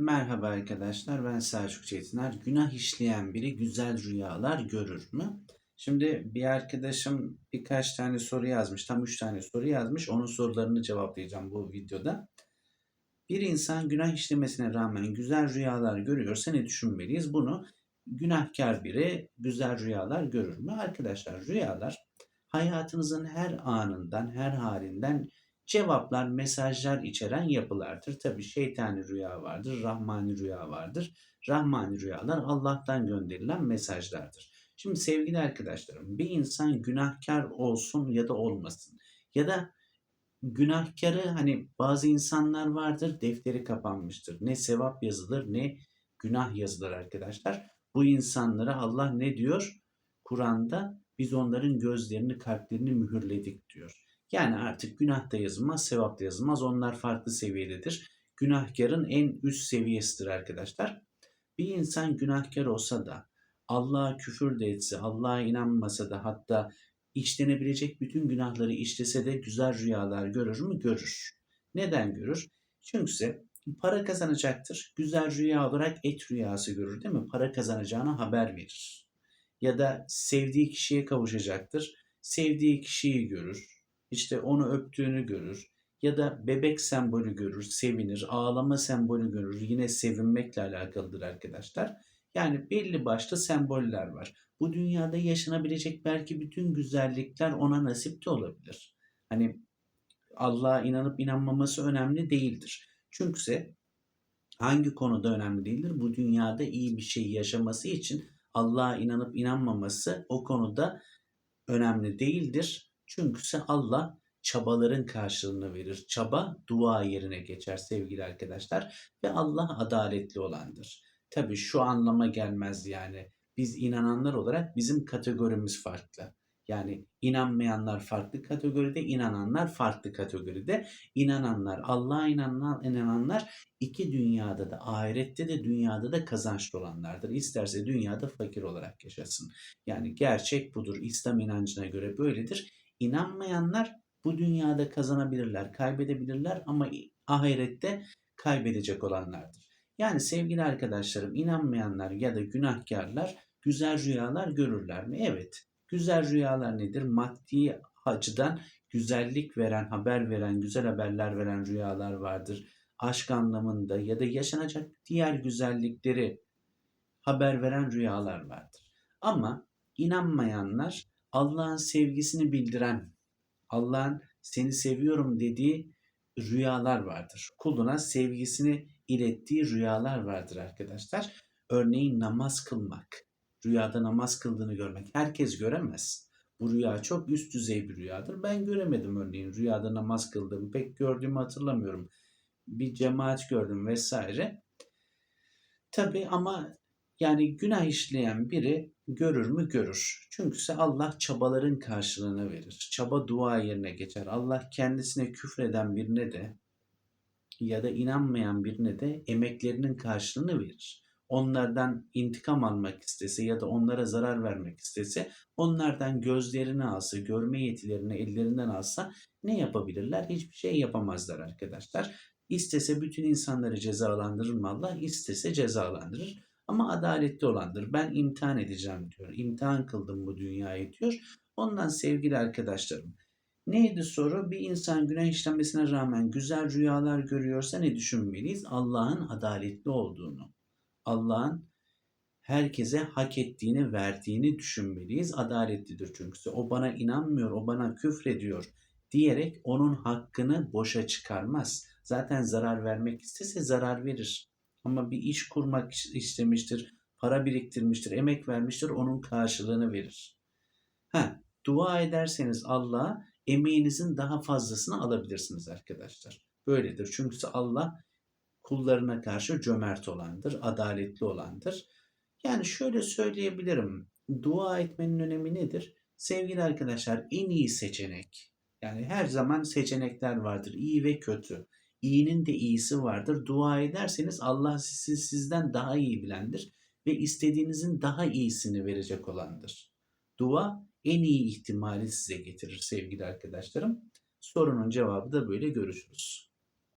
Merhaba arkadaşlar, ben Selçuk Çetiner. Günah işleyen biri güzel rüyalar görür mü? Şimdi bir arkadaşım birkaç tane soru yazmış, tam üç tane soru yazmış. Onun sorularını cevaplayacağım bu videoda. Bir insan günah işlemesine rağmen güzel rüyalar görüyorsa ne düşünmeliyiz? Bunu günahkar biri güzel rüyalar görür mü? Arkadaşlar rüyalar hayatınızın her anından, her halinden cevaplar, mesajlar içeren yapılardır. Tabi şeytani rüya vardır, rahmani rüya vardır. Rahmani rüyalar Allah'tan gönderilen mesajlardır. Şimdi sevgili arkadaşlarım bir insan günahkar olsun ya da olmasın ya da günahkarı hani bazı insanlar vardır defteri kapanmıştır. Ne sevap yazılır ne günah yazılır arkadaşlar. Bu insanlara Allah ne diyor? Kur'an'da biz onların gözlerini kalplerini mühürledik diyor. Yani artık günah da yazılmaz, sevap da yazılmaz. Onlar farklı seviyededir. Günahkarın en üst seviyesidir arkadaşlar. Bir insan günahkar olsa da Allah'a küfür de etse, Allah'a inanmasa da hatta işlenebilecek bütün günahları işlese de güzel rüyalar görür mü? Görür. Neden görür? Çünkü para kazanacaktır. Güzel rüya olarak et rüyası görür değil mi? Para kazanacağına haber verir. Ya da sevdiği kişiye kavuşacaktır. Sevdiği kişiyi görür işte onu öptüğünü görür ya da bebek sembolü görür, sevinir, ağlama sembolü görür. Yine sevinmekle alakalıdır arkadaşlar. Yani belli başlı semboller var. Bu dünyada yaşanabilecek belki bütün güzellikler ona nasip de olabilir. Hani Allah'a inanıp inanmaması önemli değildir. Çünkü hangi konuda önemli değildir? Bu dünyada iyi bir şey yaşaması için Allah'a inanıp inanmaması o konuda önemli değildir. Çünkü Allah çabaların karşılığını verir. Çaba dua yerine geçer sevgili arkadaşlar ve Allah adaletli olandır. Tabi şu anlama gelmez yani. Biz inananlar olarak bizim kategorimiz farklı. Yani inanmayanlar farklı kategoride, inananlar farklı kategoride. İnananlar, Allah'a inananlar, inananlar iki dünyada da, ahirette de dünyada da kazançlı olanlardır. İsterse dünyada fakir olarak yaşasın. Yani gerçek budur. İslam inancına göre böyledir. İnanmayanlar bu dünyada kazanabilirler, kaybedebilirler ama ahirette kaybedecek olanlardır. Yani sevgili arkadaşlarım inanmayanlar ya da günahkarlar güzel rüyalar görürler mi? Evet. Güzel rüyalar nedir? Maddi açıdan güzellik veren, haber veren, güzel haberler veren rüyalar vardır. Aşk anlamında ya da yaşanacak diğer güzellikleri haber veren rüyalar vardır. Ama inanmayanlar Allah'ın sevgisini bildiren, Allah'ın seni seviyorum dediği rüyalar vardır. Kuluna sevgisini ilettiği rüyalar vardır arkadaşlar. Örneğin namaz kılmak. Rüyada namaz kıldığını görmek. Herkes göremez. Bu rüya çok üst düzey bir rüyadır. Ben göremedim örneğin rüyada namaz kıldığımı pek gördüğümü hatırlamıyorum. Bir cemaat gördüm vesaire. Tabi ama yani günah işleyen biri görür mü görür. Çünkü Allah çabaların karşılığını verir. Çaba dua yerine geçer. Allah kendisine küfreden birine de ya da inanmayan birine de emeklerinin karşılığını verir. Onlardan intikam almak istese ya da onlara zarar vermek istese onlardan gözlerini alsa, görme yetilerini ellerinden alsa ne yapabilirler? Hiçbir şey yapamazlar arkadaşlar. İstese bütün insanları cezalandırır mı Allah? İstese cezalandırır. Ama adaletli olandır. Ben imtihan edeceğim diyor. İmtihan kıldım bu dünyayı diyor. Ondan sevgili arkadaşlarım. Neydi soru? Bir insan günah işlemesine rağmen güzel rüyalar görüyorsa ne düşünmeliyiz? Allah'ın adaletli olduğunu. Allah'ın herkese hak ettiğini verdiğini düşünmeliyiz. Adaletlidir çünkü. O bana inanmıyor, o bana küfrediyor diyerek onun hakkını boşa çıkarmaz. Zaten zarar vermek istese zarar verir. Ama bir iş kurmak istemiştir, para biriktirmiştir, emek vermiştir, onun karşılığını verir. Ha, dua ederseniz Allah'a emeğinizin daha fazlasını alabilirsiniz arkadaşlar. Böyledir. Çünkü Allah kullarına karşı cömert olandır, adaletli olandır. Yani şöyle söyleyebilirim. Dua etmenin önemi nedir? Sevgili arkadaşlar en iyi seçenek. Yani her zaman seçenekler vardır. iyi ve kötü. İyinin de iyisi vardır. Dua ederseniz Allah sizi sizden daha iyi bilendir ve istediğinizin daha iyisini verecek olandır. Dua en iyi ihtimali size getirir sevgili arkadaşlarım. Sorunun cevabı da böyle görüşürüz.